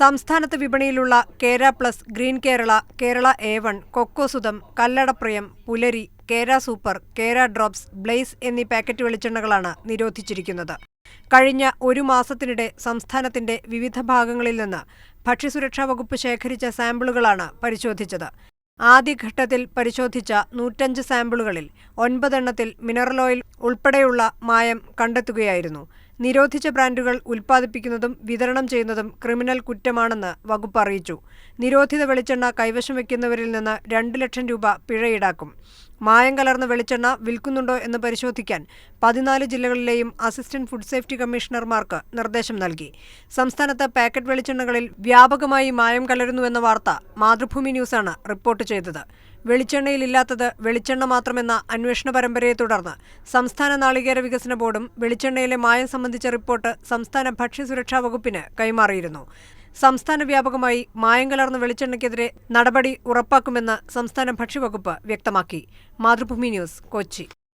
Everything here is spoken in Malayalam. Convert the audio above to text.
സംസ്ഥാനത്ത് വിപണിയിലുള്ള Kera plus green Kerala Kerala A one Kokkosutham Kalladapriyam Pulari Kera super Kera drops blaze എന്നീ പാക്കറ്റ് വെളിച്ചെണ്ണകളാണ് നിരോധിച്ചിരിക്കുന്നത്. കഴിഞ്ഞ ഒരു മാസത്തിനിടെ സംസ്ഥാനത്തിന്റെ വിവിധ ഭാഗങ്ങളിൽ നിന്ന് ഭക്ഷ്യസുരക്ഷാ വകുപ്പ് ശേഖരിച്ച സാമ്പിളുകളാണ് പരിശോധിച്ചത്. ആദ്യഘട്ടത്തിൽ പരിശോധിച്ച നൂറ്റഞ്ച് സാമ്പിളുകളിൽ ഒൻപതെണ്ണത്തിൽ മിനറൽ ഓയിൽ ഉൾപ്പെടെയുള്ള മായം കണ്ടെത്തുകയായിരുന്നു. നിരോധിച്ച ബ്രാൻഡുകൾ ഉൽപ്പാദിപ്പിക്കുന്നതും വിതരണം ചെയ്യുന്നതും ക്രിമിനൽ കുറ്റമാണെന്ന് വകുപ്പ് അറിയിച്ചു. നിരോധിത വെളിച്ചെണ്ണ കൈവശം വയ്ക്കുന്നവരിൽ നിന്ന് രണ്ട് ലക്ഷം രൂപ പിഴ ഈടാക്കും. മായം കലർന്ന വെളിച്ചെണ്ണ വിൽക്കുന്നുണ്ടോ എന്ന് പരിശോധിക്കാൻ പതിനാല് ജില്ലകളിലെയും അസിസ്റ്റന്റ് ഫുഡ് സേഫ്റ്റി കമ്മീഷണർമാർക്ക് നിർദ്ദേശം നൽകി. സംസ്ഥാനത്ത് പാക്കറ്റ് വെളിച്ചെണ്ണകളിൽ വ്യാപകമായി മായം കലരുന്നുവെന്ന വാർത്ത മാതൃഭൂമി ന്യൂസാണ് റിപ്പോർട്ട് ചെയ്തത്. വെളിച്ചെണ്ണയിലില്ലാത്തത് വെളിച്ചെണ്ണ മാത്രമെന്ന അന്വേഷണ പരമ്പരയെ തുടർന്ന് സംസ്ഥാന നാളികേര വികസന ബോർഡും വെളിച്ചെണ്ണയിലെ മായം സംബന്ധിച്ച റിപ്പോർട്ട് സംസ്ഥാന ഭക്ഷ്യസുരക്ഷാ വകുപ്പിന് കൈമാറിയിരുന്നു. സംസ്ഥാന വ്യാപകമായി മായം കലർന്ന വെളിച്ചെണ്ണയ്ക്കെതിരെ നടപടി ഉറപ്പാക്കുമെന്ന് സംസ്ഥാന ഭക്ഷ്യവകുപ്പ് വ്യക്തമാക്കി. മാതൃഭൂമി ന്യൂസ് കൊച്ചി.